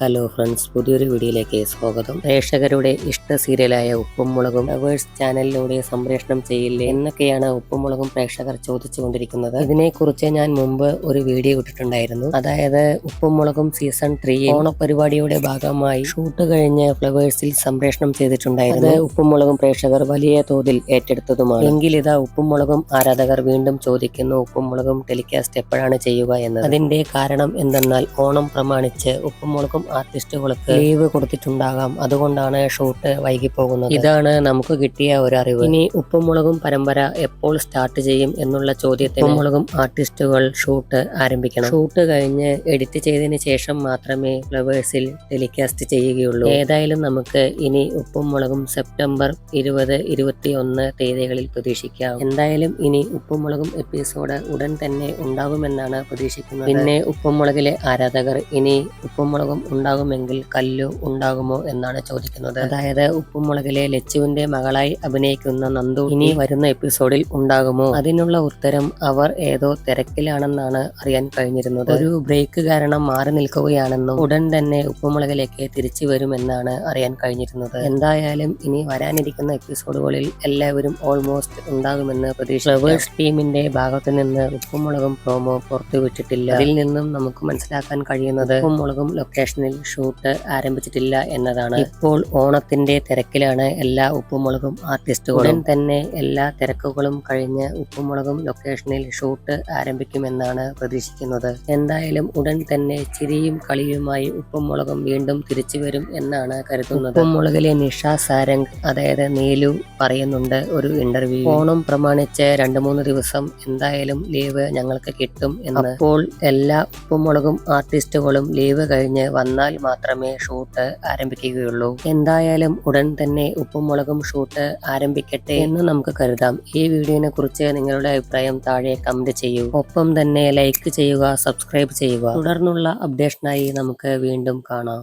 Hello friends പുതിയൊരു വീഡിയോയിലേക്ക് സ്വാഗതം. പ്രേക്ഷകരുടെ ഇഷ്ട സീരിയലായ ഉപ്പും മുളകും ചാനലിലൂടെ സംപ്രേഷണം ചെയ്യില്ലേ എന്നൊക്കെയാണ് ഉപ്പും മുളകും പ്രേക്ഷകർ ചോദിച്ചുകൊണ്ടിരിക്കുന്നത്. ഇതിനെക്കുറിച്ച് ഞാൻ മുമ്പ് ഒരു വീഡിയോ ഇട്ടിട്ടുണ്ടായിരുന്നു. അതായത് ഉപ്പും മുളകും സീസൺ ത്രീ ഓണപരിപാടിയുടെ ഭാഗമായി ഷൂട്ട് കഴിഞ്ഞ് ഫ്ലവേഴ്സിൽ സംപ്രേഷണം ചെയ്തിട്ടുണ്ടായിരുന്നു. ഉപ്പും മുളകും പ്രേക്ഷകർ വലിയ തോതിൽ ഏറ്റെടുത്തതുമാണ്. എങ്കിൽ ഇതാ ഉപ്പും മുളകും ആരാധകർ വീണ്ടും ചോദിക്കുന്നു ഉപ്പും മുളകും ടെലികാസ്റ്റ് എപ്പോഴാണ് ചെയ്യുക? എന്നത്. അതിന്റെ കാരണം എന്തെന്നാൽ ഓണം പ്രമാണിച്ച് ഉപ്പും മുളകും ആർട്ടിസ്റ്റുകൾക്ക് ലീവ് കൊടുത്തിട്ടുണ്ടാകാം. അതുകൊണ്ടാണ് ഷൂട്ട് വൈകി പോകുന്നത് ഇതാണ് നമുക്ക് കിട്ടിയ ഒരു അറിവ്. ഇനി ഉപ്പുമുളകും പരമ്പര എപ്പോൾ സ്റ്റാർട്ട് ചെയ്യും എന്നുള്ള ചോദ്യത്തിന് ഉപ്പുമുളകും ആർട്ടിസ്റ്റുകൾ ഷൂട്ട് ആരംഭിക്കണം. ഷൂട്ട് കഴിഞ്ഞ് എഡിറ്റ് ചെയ്തതിന് ശേഷം മാത്രമേ ഫ്ലവേഴ്സിൽ ടെലികാസ്റ്റ് ചെയ്യുകയുള്ളൂ. ഏതായാലും നമുക്ക് ഇനി ഉപ്പും മുളകും സെപ്റ്റംബർ ഇരുപത് ഇരുപത്തി ഒന്ന് തീയതികളിൽ പ്രതീക്ഷിക്കാം. എന്തായാലും ഇനി ഉപ്പും മുളകും എപ്പിസോഡ് ഉടൻ തന്നെ ഉണ്ടാകുമെന്നാണ് പ്രതീക്ഷിക്കുന്നത്. പിന്നെ ഉപ്പും മുളകിലെ ആരാധകർ ഇനി ഉപ്പും മുളകും ഉണ്ടാകുമെങ്കിൽ കല്ലു ഉണ്ടാകുമോ എന്നാണ് ചോദിക്കുന്നത്. അതായത് ഉപ്പുമുളകിലെ ലച്ചുവിന്റെ മകളായി അഭിനയിക്കുന്ന നന്ദു ഇനി വരുന്ന എപ്പിസോഡിൽ ഉണ്ടാകുമോ? അതിനുള്ള ഉത്തരം അവർ ഏതോ തിരക്കിലാണെന്നാണ് അറിയാൻ കഴിഞ്ഞിരുന്നത്. ഒരു ബ്രേക്ക് കാരണം മാറി നിൽക്കുകയാണെന്നും ഉടൻ തന്നെ ഉപ്പുമുളകിലേക്ക് തിരിച്ചു വരുമെന്നാണ് അറിയാൻ കഴിഞ്ഞിരുന്നത്. എന്തായാലും ഇനി വരാനിരിക്കുന്ന എപ്പിസോഡുകളിൽ എല്ലാവരും ഓൾമോസ്റ്റ് ഉണ്ടാകുമെന്ന് പ്രതീക്ഷ ടീമിന്റെ ഭാഗത്തു നിന്ന് ഉപ്പുമുളകും പ്രോമോ പുറത്തുവിട്ടിട്ടില്ല. അതിൽ നിന്നും നമുക്ക് മനസ്സിലാക്കാൻ കഴിയുന്നത് ഉപ്പുമുളകും ലൊക്കേഷനിൽ ഷൂട്ട് ആരംഭിച്ചിട്ടില്ല എന്നതാണ്. ഇപ്പോൾ ഓണത്തിന്റെ തിരക്കിലാണ് എല്ലാ ഉപ്പുമുളകും ആർട്ടിസ്റ്റുകളും. തന്നെ എല്ലാ തിരക്കുകളും കഴിഞ്ഞ് ഉപ്പുമുളകും ലൊക്കേഷനിൽ ഷൂട്ട് ആരംഭിക്കുമെന്നാണ് പ്രതീക്ഷിക്കുന്നത്. എന്തായാലും ഉടൻ തന്നെ ചിരിയും കളിയുമായി ഉപ്പുമുളകും വീണ്ടും തിരിച്ചു വരും എന്നാണ് കരുതുന്നത്. ഉപ്പുമുളകിലെ നിഷ സാരംഗ് അതായത് നീലു പറയുന്നുണ്ട് ഒരു ഇന്റർവ്യൂ. ഓണം പ്രമാണിച്ച് രണ്ടു മൂന്ന് ദിവസം എന്തായാലും ലീവ് ഞങ്ങൾക്ക് കിട്ടും എന്ന്. അപ്പോൾ എല്ലാ ഉപ്പുമുളകും ആർട്ടിസ്റ്റുകളും ലീവ് കഴിഞ്ഞ് വന്നാൽ മാത്രമേ ഷൂട്ട് ആരംഭിക്കുകയുള്ളൂ. എന്തായാലും ഉടൻ തന്നെ ഉപ്പുമുളകും ഷൂട്ട് ആരംഭിക്കട്ടെ എന്ന് നമുക്ക് കരുതാം. ഈ വീഡിയോനെ കുറിച്ച് നിങ്ങളുടെ അഭിപ്രായം താഴെ കമന്റ് ചെയ്യൂ. ഒപ്പം തന്നെ ലൈക്ക് ചെയ്യുക സബ്സ്ക്രൈബ് ചെയ്യുക. തുടർന്നുള്ള അപ്ഡേഷനായി നമുക്ക് വീണ്ടും കാണാം.